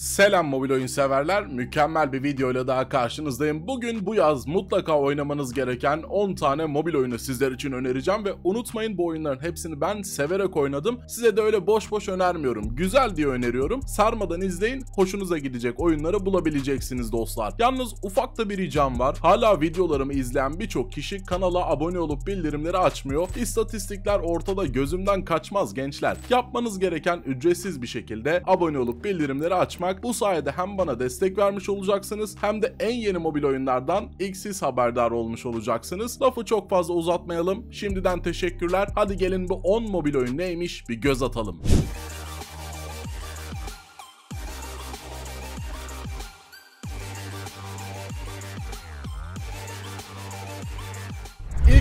Selam mobil oyun severler. Mükemmel bir videoyla daha karşınızdayım. Bugün bu yaz mutlaka oynamanız gereken 10 tane mobil oyunu sizler için önereceğim ve unutmayın bu oyunların hepsini ben severek oynadım. Size de öyle boş boş önermiyorum. Güzel diye öneriyorum. Sarmadan izleyin. Hoşunuza gidecek oyunları bulabileceksiniz dostlar. Yalnız ufak da bir ricam var. Hala videolarımı izleyen birçok kişi kanala abone olup bildirimleri açmıyor. İstatistikler ortada gözümden kaçmaz gençler. Yapmanız gereken ücretsiz bir şekilde abone olup bildirimleri açmak bu sayede hem bana destek vermiş olacaksınız hem de en yeni mobil oyunlardan ilk siz haberdar olmuş olacaksınız. Lafı çok fazla uzatmayalım. Şimdiden teşekkürler. Hadi gelin bu 10 mobil oyun neymiş bir göz atalım.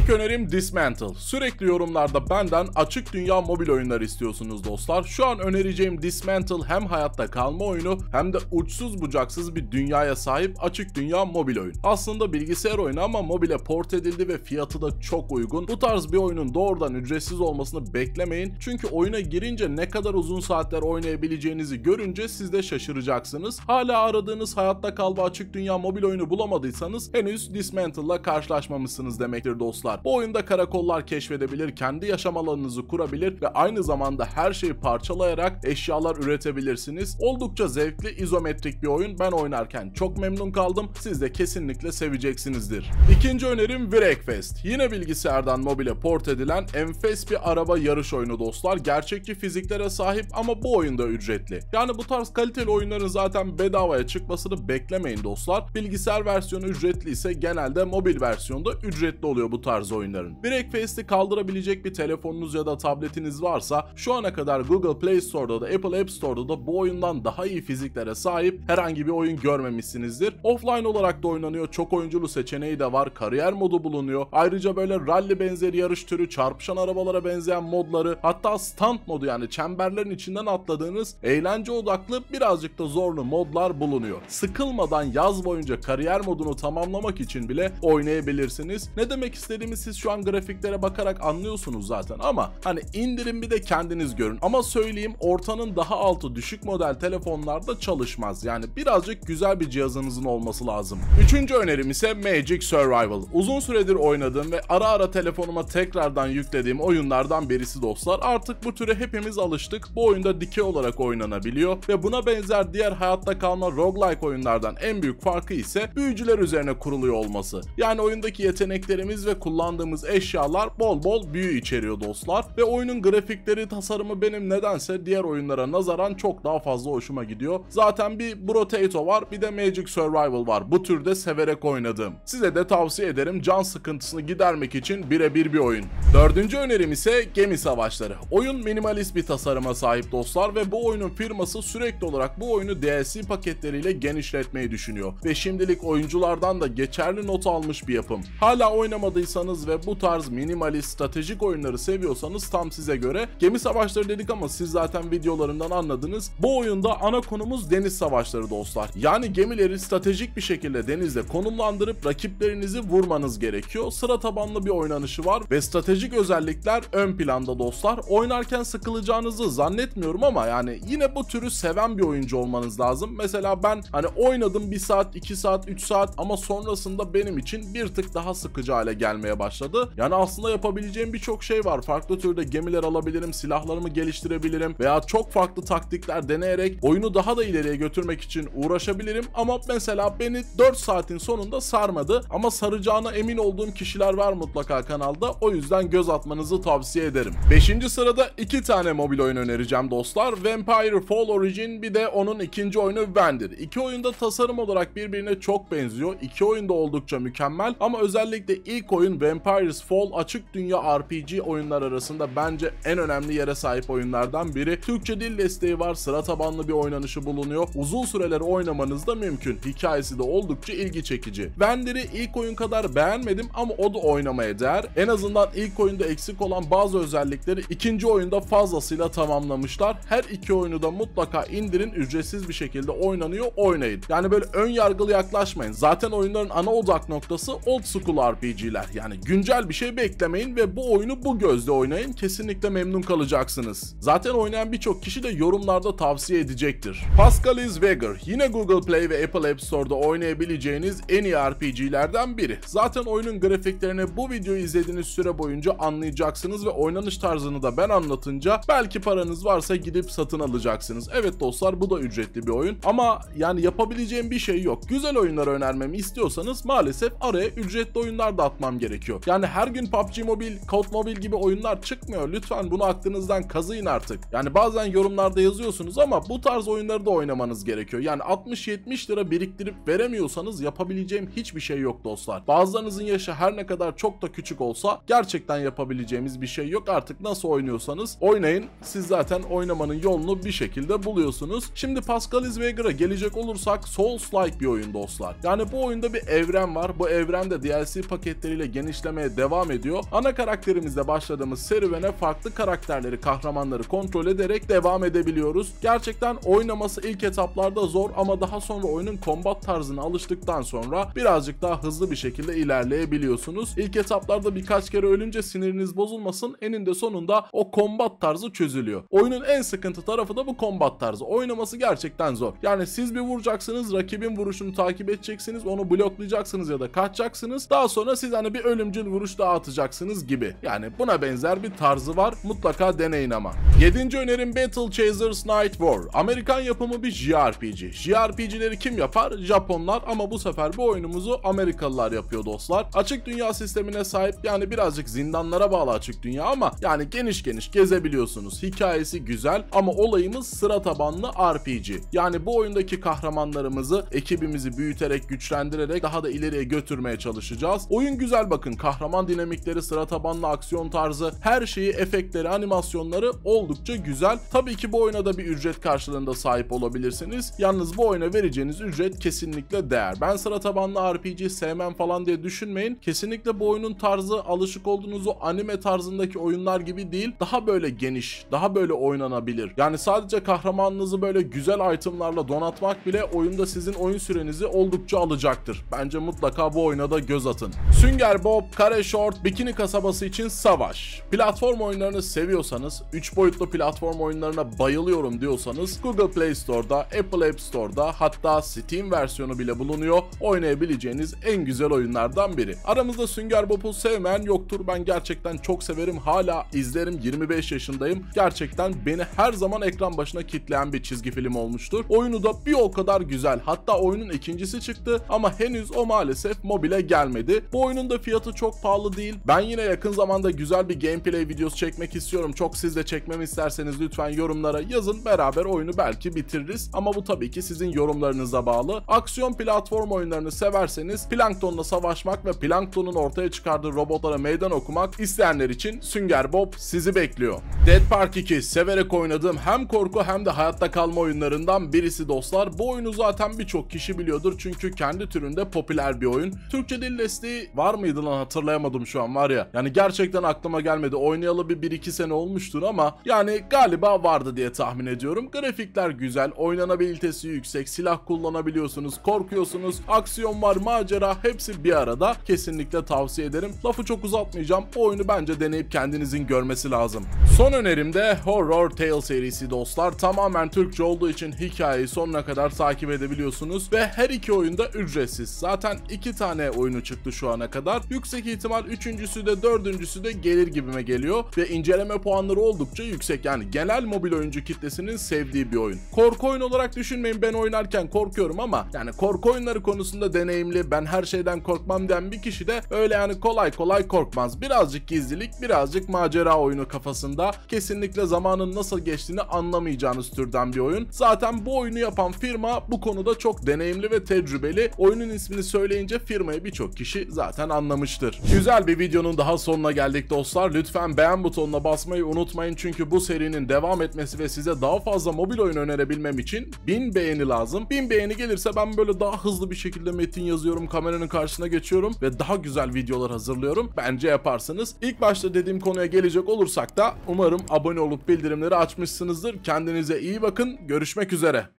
Önerim Dismantle. Sürekli yorumlarda benden açık dünya mobil oyunları istiyorsunuz dostlar. Şu an önereceğim Dismantle hem hayatta kalma oyunu hem de uçsuz bucaksız bir dünyaya sahip açık dünya mobil oyun. Aslında bilgisayar oyunu ama mobile port edildi ve fiyatı da çok uygun. Bu tarz bir oyunun doğrudan ücretsiz olmasını beklemeyin. Çünkü oyuna girince ne kadar uzun saatler oynayabileceğinizi görünce siz de şaşıracaksınız. Hala aradığınız hayatta kalma açık dünya mobil oyunu bulamadıysanız henüz Dismantle'la karşılaşmamışsınız demektir dostlar Bu oyunda karakollar keşfedebilir, kendi yaşam alanınızı kurabilir ve aynı zamanda her şeyi parçalayarak eşyalar üretebilirsiniz. Oldukça zevkli, izometrik bir oyun. Ben oynarken çok memnun kaldım. Siz de kesinlikle seveceksinizdir. İkinci önerim Wreckfest. Yine bilgisayardan mobile port edilen enfes bir araba yarış oyunu dostlar. Gerçekçi fiziklere sahip ama bu oyunda ücretli. Yani bu tarz kaliteli oyunların zaten bedavaya çıkmasını beklemeyin dostlar. Bilgisayar versiyonu ücretli ise genelde mobil versiyonda ücretli oluyor bu tarz tarz oyunların. Breakfast'i kaldırabilecek bir telefonunuz ya da tabletiniz varsa şu ana kadar Google Play Store'da da Apple App Store'da da bu oyundan daha iyi fiziklere sahip herhangi bir oyun görmemişsinizdir. Offline olarak da oynanıyor. Çok oyunculu seçeneği de var. Kariyer modu bulunuyor. Ayrıca böyle rally benzeri yarış türü, çarpışan arabalara benzeyen modları, hatta stunt modu yani çemberlerin içinden atladığınız eğlence odaklı birazcık da zorlu modlar bulunuyor. Sıkılmadan yaz boyunca kariyer modunu tamamlamak için bile oynayabilirsiniz. Ne demek istediğimi siz şu an grafiklere bakarak anlıyorsunuz zaten ama hani indirin bir de kendiniz görün. Ama söyleyeyim ortanın daha altı düşük model telefonlarda çalışmaz. Yani birazcık güzel bir cihazınızın olması lazım. Üçüncü önerim ise Magic Survival. Uzun süredir oynadığım ve ara ara telefonuma tekrardan yüklediğim oyunlardan birisi dostlar. Artık bu türe hepimiz alıştık. Bu oyunda dikey olarak oynanabiliyor ve buna benzer diğer hayatta kalma roguelike oyunlardan en büyük farkı ise büyücüler üzerine kuruluyor olması. Yani oyundaki yeteneklerimiz ve kullandığımız eşyalar bol bol büyü içeriyor dostlar. Ve oyunun grafikleri, tasarımı benim nedense diğer oyunlara nazaran çok daha fazla hoşuma gidiyor. Zaten bir Brotato var bir de Magic Survival var. Bu türde severek oynadığım. Size de tavsiye ederim can sıkıntısını gidermek için birebir bir oyun. Dördüncü önerim ise Gemi Savaşları. Oyun minimalist bir tasarıma sahip dostlar ve bu oyunun firması sürekli olarak bu oyunu DLC paketleriyle genişletmeyi düşünüyor. Ve şimdilik oyunculardan da geçerli not almış bir yapım. Hala oynamadıysanız ve bu tarz minimalist stratejik oyunları seviyorsanız tam size göre. Gemi savaşları dedik ama siz zaten videolarından anladınız. Bu oyunda ana konumuz deniz savaşları dostlar. Yani gemileri stratejik bir şekilde denizde konumlandırıp rakiplerinizi vurmanız gerekiyor. Sıra tabanlı bir oynanışı var ve stratejik özellikler ön planda dostlar. Oynarken sıkılacağınızı zannetmiyorum ama yani yine bu türü seven bir oyuncu olmanız lazım. Mesela ben hani oynadım 1 saat, 2 saat, 3 saat ama sonrasında benim için bir tık daha sıkıcı hale gelmeye başladı. Yani aslında yapabileceğim birçok şey var. Farklı türde gemiler alabilirim, silahlarımı geliştirebilirim veya çok farklı taktikler deneyerek oyunu daha da ileriye götürmek için uğraşabilirim. Ama mesela beni 4 saatin sonunda sarmadı. Ama saracağına emin olduğum kişiler var mutlaka kanalda. O yüzden göz atmanızı tavsiye ederim. 5. sırada 2 tane mobil oyun önereceğim dostlar. Vampire Fall Origin bir de onun ikinci oyunu Vendir. İki oyunda tasarım olarak birbirine çok benziyor. İki oyunda oldukça mükemmel ama özellikle ilk oyun Vampires Fall açık dünya RPG oyunlar arasında bence en önemli yere sahip oyunlardan biri. Türkçe dil desteği var, sıra tabanlı bir oynanışı bulunuyor. Uzun süreler oynamanız da mümkün. Hikayesi de oldukça ilgi çekici. Vender'i ilk oyun kadar beğenmedim ama o da oynamaya değer. En azından ilk oyunda eksik olan bazı özellikleri ikinci oyunda fazlasıyla tamamlamışlar. Her iki oyunu da mutlaka indirin ücretsiz bir şekilde oynanıyor oynayın. Yani böyle ön yargılı yaklaşmayın. Zaten oyunların ana odak noktası old school RPG'ler. Yani güncel bir şey beklemeyin ve bu oyunu bu gözle oynayın. Kesinlikle memnun kalacaksınız. Zaten oynayan birçok kişi de yorumlarda tavsiye edecektir. Pascal is Vega yine Google Play ve Apple App Store'da oynayabileceğiniz en iyi RPG'lerden biri. Zaten oyunun grafiklerini bu videoyu izlediğiniz süre boyunca anlayacaksınız ve oynanış tarzını da ben anlatınca belki paranız varsa gidip satın alacaksınız. Evet dostlar bu da ücretli bir oyun ama yani yapabileceğim bir şey yok. Güzel oyunlar önermemi istiyorsanız maalesef araya ücretli oyunlar da atmam gerekiyor. Yani her gün PUBG Mobile, Code Mobile gibi oyunlar çıkmıyor. Lütfen bunu aklınızdan kazıyın artık. Yani bazen yorumlarda yazıyorsunuz ama bu tarz oyunları da oynamanız gerekiyor. Yani 60-70 lira biriktirip veremiyorsanız yapabileceğim hiçbir şey yok dostlar. Bazılarınızın yaşı her ne kadar çok da küçük olsa gerçekten yapabileceğimiz bir şey yok. Artık nasıl oynuyorsanız oynayın. Siz zaten oynamanın yolunu bir şekilde buluyorsunuz. Şimdi Pascal Isveger'a gelecek olursak Souls-like bir oyun dostlar. Yani bu oyunda bir evren var. Bu evren de DLC paketleriyle genişlemeye devam ediyor. Ana karakterimizle başladığımız serüvene farklı karakterleri, kahramanları kontrol ederek devam edebiliyoruz. Gerçekten oynaması ilk etaplarda zor ama daha sonra oyunun kombat tarzına alıştıktan sonra birazcık daha hızlı bir şekilde ilerleyebiliyorsunuz. İlk etaplarda birkaç kere ölünce siniriniz bozulmasın. Eninde sonunda o kombat tarzı çözülüyor. Oyunun en sıkıntı tarafı da bu kombat tarzı. Oynaması gerçekten zor. Yani siz bir vuracaksınız, rakibin vuruşunu takip edeceksiniz, onu bloklayacaksınız ya da kaçacaksınız. Daha sonra siz hani bir ölümcül vuruş daha atacaksınız gibi. Yani buna benzer bir tarzı var. Mutlaka deneyin ama. Yedinci önerim Battle Chasers Night War. Amerikan yapımı bir JRPG. JRPG'leri kim yapar? Japonlar ama bu sefer bu oyunumuzu Amerikalılar yapıyor dostlar. Açık dünya sistemine sahip yani birazcık zindanlara bağlı açık dünya ama yani geniş geniş gezebiliyorsunuz. Hikayesi güzel ama olayımız sıra tabanlı RPG. Yani bu oyundaki kahramanlarımızı ekibimizi büyüterek güçlendirerek daha da ileriye götürmeye çalışacağız. Oyun güzel bakın kahraman dinamikleri, sıra tabanlı aksiyon tarzı, her şeyi, efektleri, animasyonları oldukça güzel. Tabii ki bu oyuna da bir ücret karşılığında sahip olabilirsiniz. Yalnız bu oyuna vereceğiniz ücret kesinlikle değer. Ben sıra tabanlı RPG sevmem falan diye düşünmeyin. Kesinlikle bu oyunun tarzı alışık olduğunuz o anime tarzındaki oyunlar gibi değil. Daha böyle geniş, daha böyle oynanabilir. Yani sadece kahramanınızı böyle güzel itemlarla donatmak bile oyunda sizin oyun sürenizi oldukça alacaktır. Bence mutlaka bu oyuna da göz atın. Sünger Bob, Kare Short, Bikini kasabası için savaş. Platform oyunlarını seviyorsanız, 3 boyutlu platform oyunlarına bayılıyorum diyorsanız Google Play Store'da, Apple App Store'da hatta Steam versiyonu bile bulunuyor. Oynayabileceğiniz en güzel oyunlardan biri. Aramızda Sünger Bob'u sevmeyen yoktur. Ben gerçekten çok severim. Hala izlerim. 25 yaşındayım. Gerçekten beni her zaman ekran başına kitleyen bir çizgi film olmuştur. Oyunu da bir o kadar güzel. Hatta oyunun ikincisi çıktı ama henüz o maalesef mobile gelmedi. Bu oyunun da fiyatı çok pahalı değil. Ben yine yakın zamanda güzel bir gameplay videosu çekmek istiyorum. Çok siz de çekmemi isterseniz lütfen yorumlara yazın. Beraber oyunu belki bitiririz. Ama bu tabii ki sizin yorumlarınıza bağlı. Aksiyon platform oyunlarını severseniz Plankton'la savaşmak ve Plankton'un ortaya çıkardığı robotlara meydan okumak isteyenler için Sünger Bob sizi bekliyor. Dead Park 2 severek oynadığım hem korku hem de hayatta kalma oyunlarından birisi dostlar. Bu oyunu zaten birçok kişi biliyordur çünkü kendi türünde popüler bir oyun. Türkçe dil desteği var mıydı lan hatırlayamadım şu an var ya. Yani gerçekten aklıma gelmedi. Oynayalı bir 1-2 sene olmuştur ama yani galiba vardı diye tahmin ediyorum. Grafikler güzel, oynanabilitesi yüksek, silah kullanabiliyorsunuz, korkuyorsunuz, aksiyon var, macera hepsi bir arada. Kesinlikle tavsiye ederim. Lafı çok uzatmayacağım. Bu oyunu bence deneyip kendinizin görmesi lazım. Son önerim de Horror Tale serisi dostlar. Tamamen Türkçe olduğu için hikayeyi sonuna kadar takip edebiliyorsunuz ve her iki oyunda ücretsiz. Zaten iki tane oyunu çıktı şu ana kadar. Yüksek ihtimal üçüncüsü de dördüncüsü de gelir gibime geliyor ve inceleme puanları oldukça yüksek. Yani genel mobil oyuncu kitlesinin sevdiği bir oyun. Korku oyun olarak düşünmeyin ben oynarken korkuyorum ama yani korku oyunları konusunda deneyimli ben her şeyden korkmam diyen bir kişi de öyle yani kolay kolay korkmaz. Birazcık gizlilik birazcık macera oyunu kafasında. Kesinlikle zamanın nasıl geçtiğini anlamayacağınız türden bir oyun. Zaten bu oyunu yapan firma bu konuda çok deneyimli ve tecrübeli. Oyunun ismini söyleyince firmayı birçok kişi zaten anlamıştır. Güzel bir videonun daha sonuna geldik dostlar. Lütfen beğen butonuna basmayı unutmayın çünkü bu serinin devam etmesi ve size daha fazla mobil oyun önerebilmem için 1000 beğeni lazım. 1000 beğeni gelirse ben böyle daha hızlı bir şekilde metin yazıyorum, kameranın karşısına geçiyorum ve daha güzel videolar hazırlıyorum. Bence yaparsınız. İlk başta dediğim konuya gelecek olursak da umarım abone olup bildirimleri açmışsınızdır. Kendinize iyi bakın. Görüşmek üzere.